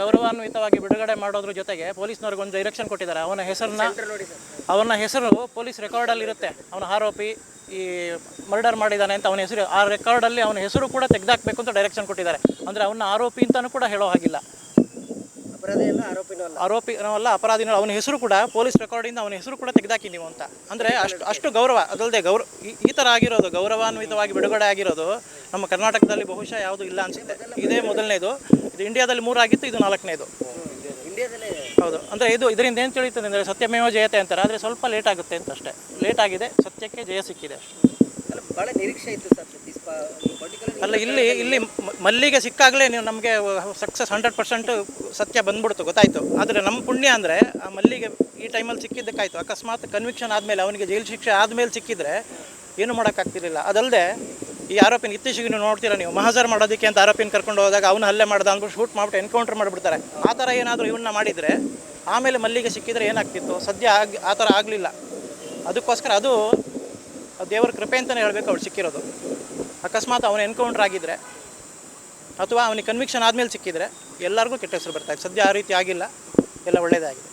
ಗೌರವಾನ್ವಿತವಾಗಿ ಬಿಡುಗಡೆ ಮಾಡೋದ್ರ ಜೊತೆಗೆ ಪೊಲೀಸ್ನವ್ರಿಗೆ ಒಂದು ಡೈರೆಕ್ಷನ್ ಕೊಟ್ಟಿದ್ದಾರೆ. ಅವನ ಹೆಸರನ್ನ ಅವನ ಹೆಸರು ಪೊಲೀಸ್ ರೆಕಾರ್ಡಲ್ಲಿ ಇರುತ್ತೆ. ಅವನ ಆರೋಪಿ ಈ ಮರ್ಡರ್ ಮಾಡಿದ್ದಾನೆ ಅಂತ ಅವನ ಹೆಸರು ಆ ರೆಕಾರ್ಡಲ್ಲಿ ಅವನ ಹೆಸರು ಕೂಡ ತೆಗೆದಾಕಬೇಕು ಅಂತ ಡೈರೆಕ್ಷನ್ ಕೊಟ್ಟಿದ್ದಾರೆ. ಅಂದರೆ ಅವನ ಆರೋಪಿ ಅಂತಲೂ ಕೂಡ ಹೇಳೋ ಹಾಗಿಲ್ಲ. ಆರೋಪಿ ಆರೋಪಿನೂ ಅಲ್ಲ. ಅಪರಾಧಿನೂ ಅವನ ಹೆಸರು ಕೂಡ ಪೊಲೀಸ್ ರೆಕಾರ್ಡಿಂದ ಅವನ ಹೆಸರು ಕೂಡ ತೆಗೆದಾಕಿ ನೀವು ಅಂತ. ಅಂದರೆ ಅಷ್ಟು ಅಷ್ಟು ಗೌರವ ಅದಲ್ಲದೆ ಗೌರವ ಈ- ಈ ಥರ ಆಗಿರೋದು ಗೌರವಾನ್ವಿತವಾಗಿ ಬಿಡುಗಡೆ ಆಗಿರೋದು ನಮ್ಮ ಕರ್ನಾಟಕದಲ್ಲಿ ಬಹುಶಃ ಯಾವುದೂ ಇಲ್ಲ ಅನಿಸುತ್ತೆ. ಇದೇ ಮೊದಲನೇದು. ಇದು ಇಂಡಿಯಾದಲ್ಲಿ ಮೂರಾಗಿತ್ತು ಇದು ನಾಲ್ಕನೇದು. ಇಂಡಿಯಾದಲ್ಲೇ ಹೌದು ಅಂದರೆ ಇದು ಇದರಿಂದ ಏನು ತಿಳಿಯುತ್ತದೆ ಅಂದರೆ ಸತ್ಯಮೇವ ಜಯತೆ ಅಂತಾರೆ ಆದರೆ ಸ್ವಲ್ಪ ಲೇಟ್ ಆಗುತ್ತೆ ಅಂತ ಅಷ್ಟೇ. ಲೇಟ್ ಆಗಿದೆ ಸತ್ಯಕ್ಕೆ ಜಯ ಸಿಕ್ಕಿದೆ ಅಲ್ಲ ಇಲ್ಲಿ ಇಲ್ಲಿ ಮಲ್ಲಿಗೆ ಸಿಕ್ಕಾಗಲೇ ನೀವು ನಮಗೆ ಸಕ್ಸಸ್ ಹಂಡ್ರೆಡ್ ಪರ್ಸೆಂಟ್ ಸತ್ಯ ಬಂದ್ಬಿಡ್ತು ಗೊತ್ತಾಯಿತು. ಆದರೆ ನಮ್ಮ ಪುಣ್ಯ ಅಂದರೆ ಆ ಮಲ್ಲಿಗೆ ಈ ಟೈಮಲ್ಲಿ ಸಿಕ್ಕಿದ್ದಕ್ಕಾಯ್ತು. ಅಕಸ್ಮಾತ್ ಕನ್ವಿಕ್ಷನ್ ಆದಮೇಲೆ ಅವನಿಗೆ ಜೈಲು ಶಿಕ್ಷೆ ಆದಮೇಲೆ ಸಿಕ್ಕಿದ್ರೆ ಏನು ಮಾಡೋಕ್ಕಾಗ್ತಿರಲಿಲ್ಲ. ಅದಲ್ಲದೆ ಈ ಆರೋಪಿನ ಇತ್ತೀಚೆಗೆ ನೀವು ನೋಡ್ತೀರಾ ನೀವು? ಮಹಜರ್ ಮಾಡೋದಕ್ಕೆ ಅಂತ ಆರೋಪಿನ ಕರ್ಕೊಂಡು ಹೋದಾಗ ಅವನು ಹಲ್ಲೆ ಮಾಡ್ದ, ಅಂದ್ಬಿಟ್ಟು ಶೂಟ್ ಮಾಡ್ಬಿಟ್ಟು ಎನ್ಕೌಂಟರ್ ಮಾಡಿಬಿಡ್ತಾರೆ. ಆ ಥರ ಏನಾದರೂ ಇವನ್ನ ಮಾಡಿದರೆ ಆಮೇಲೆ ಮಲ್ಲಿಗೆ ಸಿಕ್ಕಿದ್ರೆ ಏನಾಗ್ತಿತ್ತು? ಸದ್ಯ ಆಗಿ, ಆ ಥರ ಆಗಲಿಲ್ಲ. ಅದಕ್ಕೋಸ್ಕರ ಅದು ದೇವರ ಕೃಪೆ ಅಂತಲೇ ಹೇಳಬೇಕು ಅವ್ಳು ಸಿಕ್ಕಿರೋದು. ಅಕಸ್ಮಾತ್ ಅವನು ಎನ್ಕೌಂಟರ್ ಆಗಿದ್ದರೆ ಅಥವಾ ಅವನಿಗೆ ಕನ್ವಿಕ್ಷನ್ ಆದಮೇಲೆ ಸಿಕ್ಕಿದ್ರೆ ಎಲ್ಲರಿಗೂ ಕೆಟ್ಟ ಹೆಸರು ಬರ್ತಾ ಇದೆ. ಸದ್ಯ ಆ ರೀತಿ ಆಗಿಲ್ಲ. ಎಲ್ಲ ಒಳ್ಳೆಯದಾಗಿದೆ